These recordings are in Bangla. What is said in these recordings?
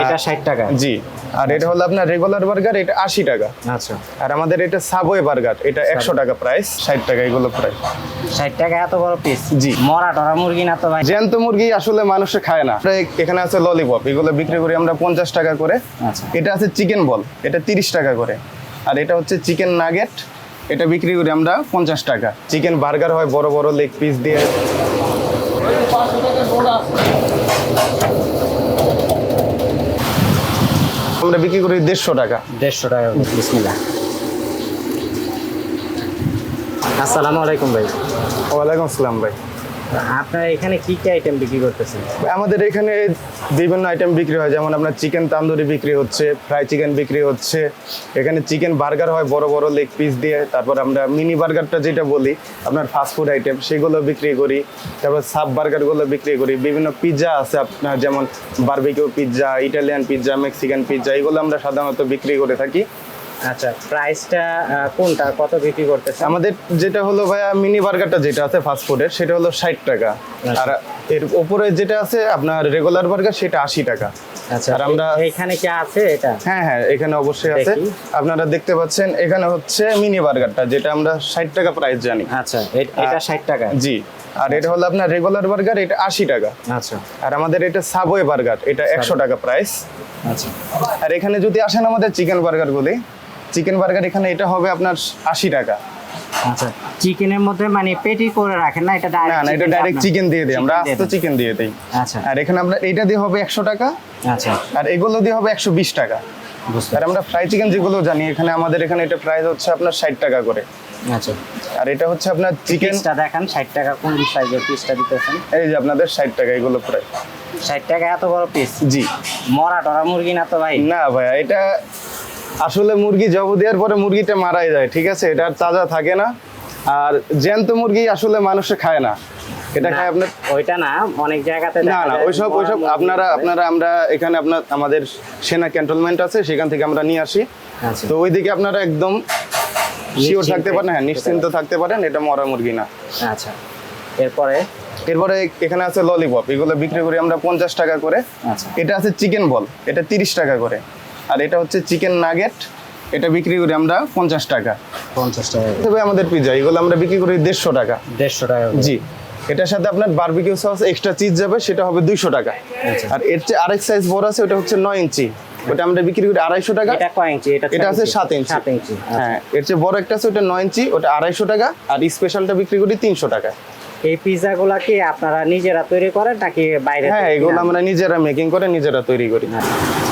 এটা ষাট টাকা। জি আর এটা হলো আপনার রেগুলার বার্গার এটা আশি টাকা। আচ্ছা। আর আমাদের এটা সাবওয়ে বার্গার এটা একশো টাকা প্রাইস ষাট টাকা এগুলো প্রাইস ষাট টাকা এত বড় পিস জি। মরা টরা মুরগি না তো ভাই? জ্যান্ত মুরগি আসলে মানুষে খায় না। এখানে আছে ললিপপ এগুলো বিক্রি করি আমরা পঞ্চাশ টাকা করে। আচ্ছা। এটা আছে চিকেন বল এটা তিরিশ টাকা করে। আর এটা হচ্ছে চিকেন নাগেট এটা বিক্রি করি আমরা পঞ্চাশ টাকা। চিকেন বার্গার হয় বড় বড় লেগ পিস দিয়ে। আমরা বিক্রি করি দেড়শো টাকা। দেড়শো টাকা বিসমিল্লা আসসালামু আলাইকুম ভাই। ওয়ালাইকুম আসসালাম ভাই। আপনার এখানে কি কি আইটেম বিক্রি করতেছেন? আমাদের এখানে বিভিন্ন আইটেম বিক্রি হয়, যেমন আপনার চিকেন তান্দুরি বিক্রি হচ্ছে ফ্রাই চিকেন বিক্রি হচ্ছে। এখানে চিকেন বার্গার হয়, বড় বড় লেগ পিস দিয়ে। তারপর আমরা মিনি বার্গারটা যেটা বলি, আপনার ফাস্টফুড আইটেম সেগুলো বিক্রি করি। তারপর সাব বার্গারগুলো বিক্রি করি। বিভিন্ন পিৎজা আছে আপনার, যেমন barbecue pizza Italian pizza Mexican pizza এগুলো আমরা সাধারণত বিক্রি করে থাকি। আচ্ছা প্রাইসটা কোনটা? কত বিক্রি করতেছেন? আমাদের যেটা হলো ভাইয়া মিনি বার্গারটা যেটা আছে ফাস্টফুডের সেটা হলো ষাট টাকা। আর এর উপরে যেটা আছে আপনার রেগুলার বার্গার সেটা আশি টাকা। আচ্ছা আর আমরা এ- কি আছে এটা? হ্যাঁ হ্যাঁ এখানে অবশ্যই আছে। আপনারা দেখতে পাচ্ছেন এখানে হচ্ছে মিনি বার্গারটা যেটা আমরা ষাট টাকা প্রাইস জানি। আচ্ছা এটা ষাট টাকা। জি আর এটা হলো আপনার রেগুলার বার্গার এটা আশি টাকা। আচ্ছা। আর আমাদের এটা সাবওয়ে বার্গার এটা একশো টাকা প্রাইস আচ্ছা। আর এখানে যদি আসেন আমাদের চিকেন বার্গার বার্গারগুলি চিকেন বার্গার এখানে এটা হবে আপনার আশি টাকা। আচ্ছা চিকেনের মধ্যে মানে পেটি করে রাখেন না? এটা ডাইরেক্ট না এটা ডাইরেক্ট চিকেন দিয়ে দিই আমরা আস্ত চিকেন দিয়ে দিই। আচ্ছা। আর এখানে আমরা এটা দিয়ে হবে একশো টাকা। আচ্ছা। আর এগুলো দিয়ে হবে একশো বিশ টাকা। বুঝতে আর আমরা ফ্রাই চিকেন যেগুলো জানি এখানে আমাদের এখানে এটা প্রাইস হচ্ছে আপনার ষাট টাকা করে। আচ্ছা। আর এটা হচ্ছে আপনার চিকেন পিসটা দেখান ষাট টাকা কোন সাইজের পিসটা দিতেছেন? এই যে আপনাদের ষাট টাকা এগুলো প্রায়। ষাট টাকা এত বড় পিস জি। মরা টরা মুরগি না তো ভাই? না ভাইয়া এটা আসলে মুরগি জব দেওয়ার পরে মুরগিটা মারাই যায় ঠিক আছে? এটা আর তাজা থাকে না। আর জ্যান্ত মুরগি আসলে মানুষে খায় না। এটা খায় আপনার ওইটা না অনেক জায়গাতে না না ওইসব ওইসব আপনারা আপনারা আমরা এখানে আপনার আমাদের সেনা ক্যান্টনমেন্ট আছে সেখান থেকে আমরা নিয়ে আসি। আচ্ছা। তো ওইদিকে আপনারা একদম শিওর থাকতে পারেন হ্যাঁ নিশ্চিন্ত থাকতে পারেন এটা মরা মুরগি না। আচ্ছা। এরপরে? এরপরে এখানে আছে ললিপপ এগুলো বিক্রি করি আমরা পঞ্চাশ টাকা করে। আচ্ছা। এটা আছে চিকেন বল এটা তিরিশ টাকা করে। আর এটা হচ্ছে চিকেন নাগেট। এটা বিক্রি করি আমরা পঞ্চাশ টাকা। পঞ্চাশ টাকা। তবে আমাদের পিজা এগুলো আমরা বিক্রি করি দেড়শো টাকা। দেড়শো টাকা জি। এটার সাথে আপনার বারবিকিউ সস এক্সট্রা চিজ যাবে সেটা হবে দুইশো টাকা। আচ্ছা। আর এর চেয়ে আরেক সাইজ বড় আছে ওটা হচ্ছে নয় ইঞ্চি। ওটা আমরা বিক্রি করি আড়াইশো টাকা। এটা আছে সাত ইঞ্চি। সাত ইঞ্চি আচ্ছা। হ্যাঁ এর চেয়ে বড় একটা আছে ওটা নয় ইঞ্চি ওটা আড়াইশো টাকা। আর স্পেশালটা বিক্রি করি তিনশো টাকা। এই পিজা গুলা কি আপনারা নিজেরা তৈরি করেন নাকি বাইরে হ্যাঁ এগুলো আমরা নিজেরা মেকিং করে নিজেরা তৈরি করি। আনেন?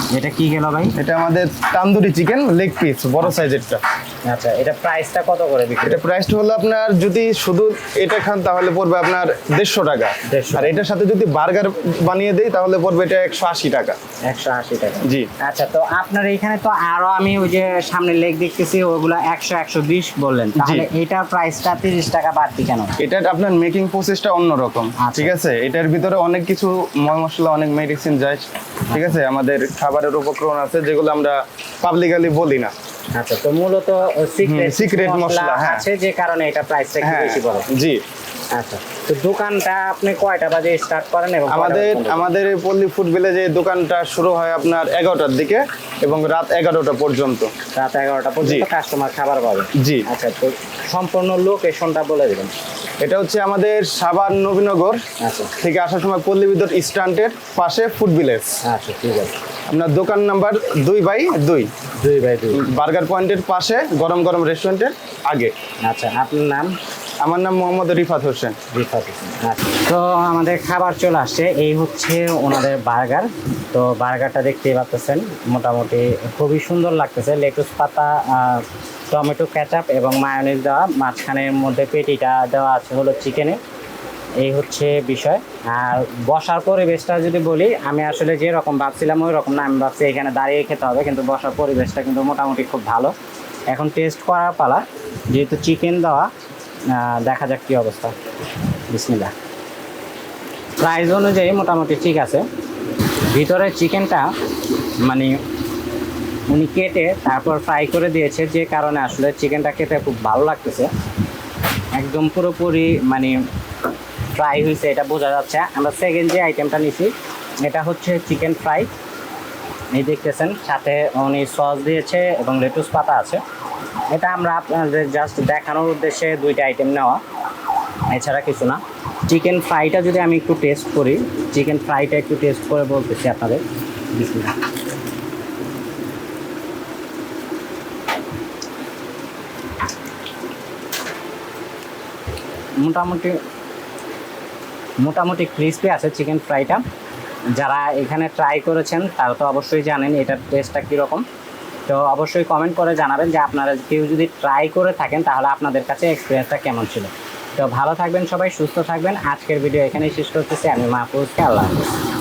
এটা কি গেল ভাই? এটা আমাদের তান্দুরি চিকেন লেগ পিস বড় সাইজেরটা। আচ্ছা এটা প্রাইসটা কত করে বিক্রি? এটা প্রাইসটা হলো আপনার যদি শুধু এটা খান তাহলে পড়বে আপনার দেড়শো টাকা। 150 আর এটার সাথে যদি বার্গার বানিয়ে দেই তাহলে পড়বে এটা একশো আশি টাকা। একশো আশি টাকা। জি। আচ্ছা তো আপনার এখানে তো আরও আমি ওই যে সামনে লেগ দেখতেছি ওগুলা একশো একশো বিশ বললেন। তাহলে এটার প্রাইসটা তিরিশ টাকা বাড়তি কেন? এটা আপনার মেকিং প্রসেসটা অন্যরকম আচ্ছা। ঠিক আছে? এটার ভিতরে অনেক কিছু ময় মশলা অনেক মেডিসিন যায় ঠিক আছে? আমাদের খাবারের উপকরণ আছে যেগুলো আমরা পাবলিকালি বলি না। আচ্ছা তো মূলত সিক্রেট মশলা, হ্যাঁ। আছে যে কারণে এটা প্রাইসটা একটু হ্যাঁ বেশি বড়। জি। আচ্ছা। তো দোকানটা আপনি কয়টা বাজে স্টার্ট করেন এবং আমাদের আমাদের পল্লী ফুড ভিলেজে দোকানটা শুরু হয় আপনার এগারোটার দিকে এবং রাত এগারোটা পর্যন্ত। রাত এগারোটা পর্যন্ত। কাস্টমার খাবার পাবে? জি। আচ্ছা তো সম্পূর্ণ লোকেশনটা বলে দেবেন। এটা হচ্ছে আমাদের সাভার নবীনগর আচ্ছা। থেকে আসার সময় পল্লী বিদ্যুৎ স্ট্যান্ডের পাশে ফুড ভিলেজ আচ্ছা ঠিক আছে। আপনার দোকান নাম্বার দুই বাই দুই। দুই বাই দুই। বার্গার পয়েন্টের পাশে গরম গরম রেস্টুরেন্টের আগে। আচ্ছা আপনার নাম? আমার নাম মোহাম্মদ রিফাত হোসেন। রিফাত আচ্ছা তো আমাদের খাবার চলে আসছে এই হচ্ছে ওনাদের বার্গার। তো বার্গারটা দেখতেই পাচ্ছেন মোটামুটি খুবই সুন্দর লাগতেছে। লেটুস পাতা টমেটো ক্যাচাপ এবং মায়োনিজ দেওয়া। মাঝখানের মধ্যে পেটিটা দেওয়া আছে হলো চিকেনে। এই হচ্ছে বিষয়। আর বসার পরিবেশটা যদি বলি আমি আসলে যে রকম ভাবছিলাম ওই রকম না। আমি ভাবছি এখানে দাঁড়িয়ে খেতে হবে কিন্তু বসার পরিবেশটা কিন্তু মোটামুটি খুব ভালো। এখন টেস্ট করার পালা। যেহেতু চিকেন দেওয়া দেখা যাক কী অবস্থা। বিসমিল্লা প্রাইস অনুযায়ী মোটামুটি ঠিক আছে। ভিতরে চিকেনটা মানে উনি কেটে তারপর ফ্রাই করে দিয়েছে, যে কারণে আসলে চিকেনটা খেতে খুব ভালো লাগতেছে। একদম পুরোপুরি মানে ফ্রাই হয়েছে, এটা বোঝা যাচ্ছে। আমরা সেকেন্ড যে আইটেমটা নিছি, এটা হচ্ছে চিকেন ফ্রাই এই দেখতেছেন, সাথে উনি সস দিয়েছে এবং লেটুস পাতা আছে। এটা আমরা আপনাদের জাস্ট দেখানোর উদ্দেশ্যে দুইটা আইটেম নেওয়া। এছাড়া কিছু না। চিকেন ফ্রাইটা যদি আমি একটু টেস্ট করি চিকেন ফ্রাইটা একটু টেস্ট করে বলতেছি আপনাদের। মোটামুটি মোটামুটি ক্রিস্পি আছে চিকেন ফ্রাইটা যারা এখানে ট্রাই করেছেন, তারা তো অবশ্যই জানেন এটার টেস্টটা কীরকম। তো অবশ্যই কমেন্ট করে জানাবেন যে আপনারা কেউ যদি ট্রাই করে থাকেন, তাহলে আপনাদের কাছে এক্সপিরিয়েন্সটা কেমন ছিল? তো ভালো থাকবেন সবাই, সুস্থ থাকবেন। আজকের ভিডিও এখানেই শেষ করতেছি। আমি মাহফুজকে আল্লাহ হাফিজ।